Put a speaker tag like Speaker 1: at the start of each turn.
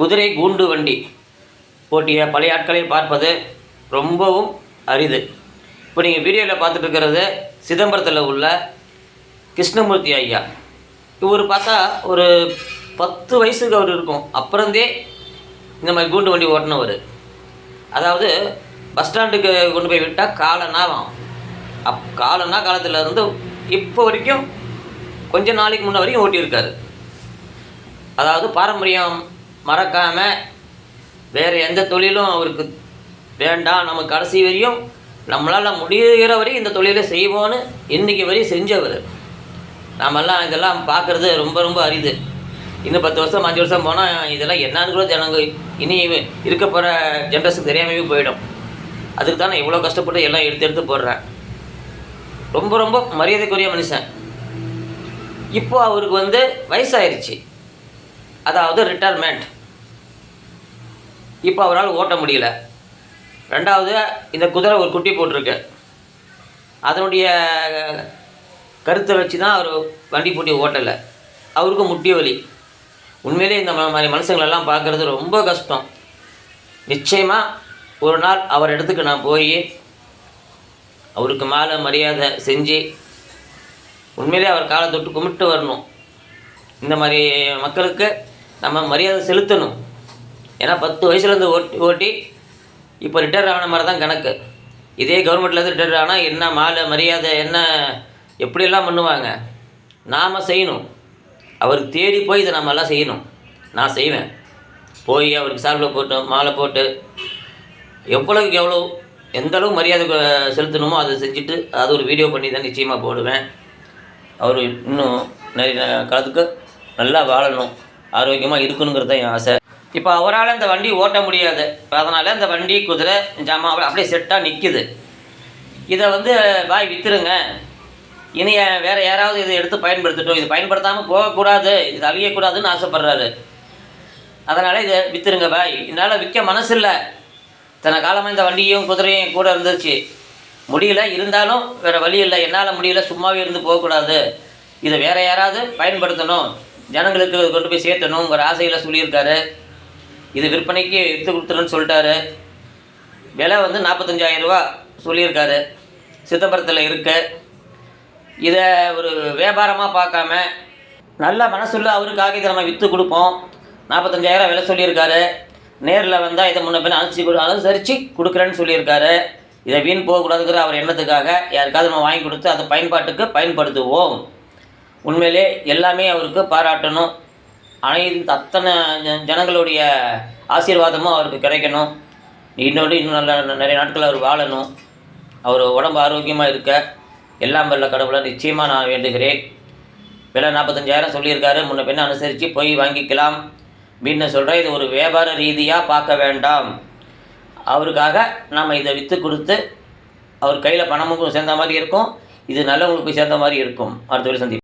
Speaker 1: குதிரை கூண்டு வண்டி. போட்டிய பழைய ஆட்களை பார்ப்பது ரொம்பவும் அரிது. இப்போ நீங்கள் வீடியோவில் பார்த்துட்டு இருக்கிறது சிதம்பரத்தில் உள்ள கிருஷ்ணமூர்த்தி ஐயா. இவர் பார்த்தா ஒரு பத்து வயசுக்கு அவர் இருக்கும். அப்புறந்தே இந்த மாதிரி கூண்டு வண்டி ஓட்டினவர். அதாவது பஸ் ஸ்டாண்டுக்கு கொண்டு போய் விட்டால் காலனாகும் அப் காலனா காலத்தில் இருந்து இப்போ வரைக்கும் கொஞ்ச நாளைக்கு முன்ன வரைக்கும் ஓட்டியிருக்காரு. அதாவது பாரம்பரியம் மறக்காமல் வேறு எந்த தொழிலும் அவருக்கு வேண்டாம். நம்ம கடைசி வரையும் நம்மளால் முடிகிற வரையும் இந்த தொழிலை செய்வோன்னு இன்றைக்கி வரையும் செஞ்சவர். நாமெல்லாம் இதெல்லாம் பார்க்குறது ரொம்ப ரொம்ப அரிது. இன்னும் பத்து வருஷம் அஞ்சு வருஷம் போனால் இதெல்லாம் என்னன்னு கூட ஜனங்க இனி இருக்க போகிற ஜென்ரேஷன் தெரியாமவே போயிடும். அதுக்கு தான் நான் இவ்வளோ கஷ்டப்பட்டு எல்லாம் எடுத்து எடுத்து போடுறேன். ரொம்ப ரொம்ப மரியாதைக்குரிய மனுஷன். இப்போது அவருக்கு வந்து வயசாயிருச்சு. அதாவது ரிட்டையர்மெண்ட் இப்போ அவரால் ஓட்ட முடியல. ரெண்டாவது இந்த குதிரை ஒரு குட்டி போட்டிருக்கு. அதனுடைய கருத்தை வச்சு தான் அவர் வண்டி போட்டி ஓட்டலை. அவருக்கும் முட்டிய வலி. உண்மையிலே இந்த மாதிரி மனுஷங்களெல்லாம் பார்க்குறது ரொம்ப கஷ்டம். நிச்சயமாக ஒரு நாள் அவர் இடத்துக்கு நான் போய் அவருக்கு மேலே மரியாதை செஞ்சு உண்மையிலே அவர் காலை தொட்டு கும்பிட்டு வரணும். இந்த மாதிரி மக்களுக்கு நம்ம மரியாதை செலுத்தணும். ஏன்னா பத்து வயசுலேருந்து ஓட்டி ஓட்டி இப்போ ரிட்டையர் ஆன மாதிரி தான் கணக்கு. இதே கவர்மெண்ட்லேருந்து ரிட்டையர் ஆனால் என்ன மாலை மரியாதை என்ன எப்படியெல்லாம் பண்ணுவாங்க? நாம் செய்யணும். அவருக்கு தேடி போய் இதை நம்மெல்லாம் செய்யணும். நான் செய்வேன். போய் அவருக்கு சார்பில் போட்டு மாலை போட்டு எவ்வளவுக்கு எவ்வளோ எந்தளவு மரியாதை செலுத்தணுமோ அதை செஞ்சுட்டு அது ஒரு வீடியோ பண்ணி தான் நிச்சயமாக போடுவேன். அவர் இன்னும் நிறைய காலத்துக்கு நல்லா வாழணும். ஆரோக்கியமாக இருக்கணுங்கிறது தான் என் ஆசை. இப்போ அவரால் இந்த வண்டி ஓட்ட முடியாது. அதனால் இந்த வண்டி குதிரை ஜாமான் அப்படியே செட்டாக நிற்கிது இதை வந்து பாய் விற்றுருங்க இனி வேறு யாராவது இதை எடுத்து பயன்படுத்தட்டும். இது பயன்படுத்தாமல் போகக்கூடாது. இது அழியக்கூடாதுன்னு ஆசைப்பட்றாரு. அதனால் இதை விற்றுருங்க பாய் இதனால் விற்க மனசு இல்லை இத்தனை காலமாக இந்த வண்டியும் குதிரையும் கூட இருந்துச்சு முடியல. இருந்தாலும் வேறு வழி இல்லை. என்னால் முடியல. சும்மாவே இருந்து போகக்கூடாது. இதை வேறு யாராவது பயன்படுத்தணும். ஜனங்களுக்கு கொண்டு போய் சேர்த்தணுங்கிற ஆசையில் சொல்லியிருக்காரு. இது விற்பனைக்கு விற்று கொடுத்துருன்னு சொல்லிட்டாரு. விலை வந்து நாற்பத்தஞ்சாயிரம் ரூபா சொல்லியிருக்காரு. சிதம்பரத்தில் இருக்கு. இதை ஒரு வியாபாரமாக பார்க்காம நல்ல மனசுள்ள அவருக்காக இதை நம்ம விற்று கொடுப்போம். நாற்பத்தஞ்சாயிரம் விலை சொல்லியிருக்காரு. நேரில் வந்தால் இதை முன்ன பின் அனுசரிச்சு கொடு அனுசரித்து கொடுக்குறேன்னு சொல்லியிருக்காரு. இதை வீண் போகக்கூடாதுங்கிற அவர் எண்ணத்துக்காக யாருக்காவது நம்ம வாங்கி கொடுத்து அதை பயன்பாட்டுக்கு பயன்படுத்துவோம். உண்மையிலே எல்லாமே அவருக்கு பாராட்டணும். அனைத்து அத்தனை ஜனங்களுடைய ஆசீர்வாதமும் அவருக்கு கிடைக்கணும். இன்னொரு இன்னும் நல்ல நிறைய நாட்கள் அவர் வாழணும். அவர் உடம்பு ஆரோக்கியமாக இருக்க. எல்லாம் வல்ல கடவுளை நிச்சயமாக நான் வேண்டுகிறேன். விலை நாற்பத்தஞ்சாயிரம் சொல்லியிருக்காரு. முன்ன பின்ன அனுசரித்து போய் வாங்கிக்கலாம். அப்படின்னு சொல்கிறேன் இது ஒரு வியாபார ரீதியாக பார்க்க வேண்டாம். அவருக்காக நம்ம இதை விற்று கொடுத்து அவர் கையில் பணமும் சேர்ந்த மாதிரி இருக்கும். இது நல்லவங்களுக்கு சேர்ந்த மாதிரி இருக்கும். அடுத்த வரை சந்தி